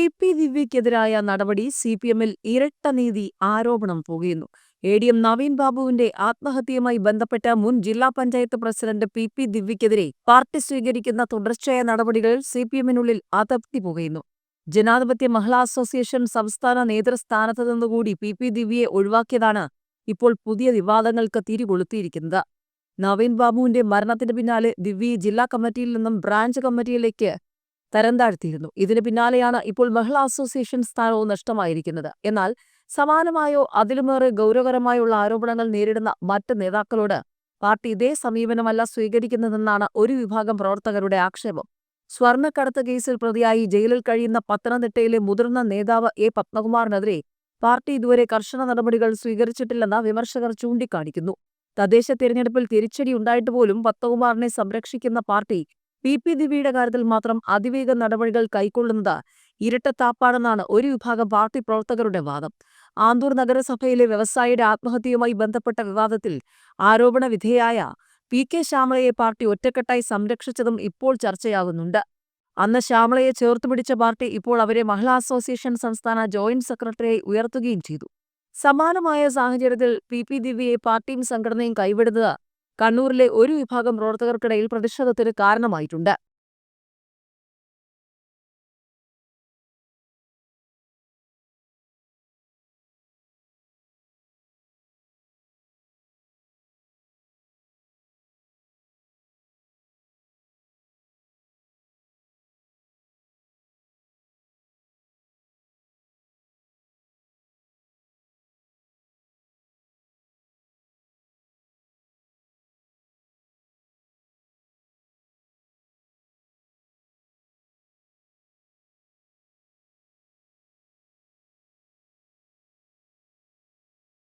P P ദിവ്യക്കെതിരായ നടപടി C P എമ്മിൽ ഇരട്ട നീതി ആരോപണം പുകയുന്നു. എ ഡി എം നവീൻ ബാബുവിന്റെ ആത്മഹത്യയുമായി ബന്ധപ്പെട്ട മുൻ ജില്ലാ പഞ്ചായത്ത് പ്രസിഡന്റ് പി പി ദിവ്യക്കെതിരെ പാർട്ടി സ്വീകരിക്കുന്ന തുടർച്ചയായ നടപടികൾ സി പി എമ്മിനുള്ളിൽ അതൃപ്തി പുകയുന്നു. ജനാധിപത്യ മഹിളാ അസോസിയേഷൻ സംസ്ഥാന നേതൃസ്ഥാനത്ത് നിന്നുകൂടി പി പി ദിവ്യയെ ഒഴിവാക്കിയതാണ് ഇപ്പോൾ പുതിയ വിവാദങ്ങൾക്ക് തിരികൊളുത്തിയിരിക്കുന്നത്. നവീൻ ബാബുവിന്റെ മരണത്തിന് പിന്നാലെ ദിവ്യയെ ജില്ലാ കമ്മിറ്റിയിൽ നിന്നും ബ്രാഞ്ച് കമ്മിറ്റിയിലേക്ക് തരം താഴ്ത്തിയിരുന്നു. ഇതിന് പിന്നാലെയാണ് ഇപ്പോൾ മഹിളാ അസോസിയേഷൻ സ്ഥാനവും നഷ്ടമായിരിക്കുന്നത്. എന്നാൽ സമാനമായോ അതിലുമേറെ ഗൗരവകരമായുള്ള ആരോപണങ്ങൾ നേരിടുന്ന മറ്റ് നേതാക്കളോട് പാർട്ടി ഇതേ സമീപനമല്ല സ്വീകരിക്കുന്നതെന്നാണ് ഒരു വിഭാഗം പ്രവർത്തകരുടെ ആക്ഷേപം. സ്വർണക്കടത്ത് കേസിൽ പ്രതിയായി ജയിലിൽ കഴിയുന്ന പത്തനംതിട്ടയിലെ മുതിർന്ന നേതാവ് എ പത്മകുമാറിനെതിരെ പാർട്ടി ഇതുവരെ കർശന നടപടികൾ സ്വീകരിച്ചിട്ടില്ലെന്ന് വിമർശകർ ചൂണ്ടിക്കാണിക്കുന്നു. തദ്ദേശ തിരഞ്ഞെടുപ്പിൽ തിരിച്ചടി ഉണ്ടായിട്ട് പോലും പത്മകുമാറിനെ സംരക്ഷിക്കുന്ന പാർട്ടി പി പി. ദിവിയുടെ കാര്യത്തിൽ മാത്രം അതിവേഗ നടപടികൾ കൈക്കൊള്ളുന്നത് ഇരട്ടത്താപ്പാണെന്നാണ് ഒരു വിഭാഗം പാർട്ടി പ്രവർത്തകരുടെ വാദം. ആന്തൂർ നഗരസഭയിലെ വ്യവസായിയുടെ ആത്മഹത്യയുമായി ബന്ധപ്പെട്ട വിവാദത്തിൽ ആരോപണ വിധേയായ പി. കെ. ശ്യാമളയെ പാർട്ടി ഒറ്റക്കെട്ടായി സംരക്ഷിച്ചതും ഇപ്പോൾ ചർച്ചയാകുന്നുണ്ട്. അന്ന് ശ്യാമളയെ ചേർത്തുപിടിച്ച പാർട്ടി ഇപ്പോൾ അവരെ മഹിളാ അസോസിയേഷൻ സംസ്ഥാന ജോയിന്റ് സെക്രട്ടറിയായി ഉയർത്തുകയും ചെയ്തു. സമാനമായ സാഹചര്യത്തിൽ പി. പി. ദിവ്യയെ പാർട്ടിയും സംഘടനയും കൈവിടുന്നത് കണ്ണൂരിലെ ഒരു വിഭാഗം പ്രവർത്തകർക്കിടയിൽ പ്രതിഷേധത്തിന് കാരണമായിട്ടുണ്ട്.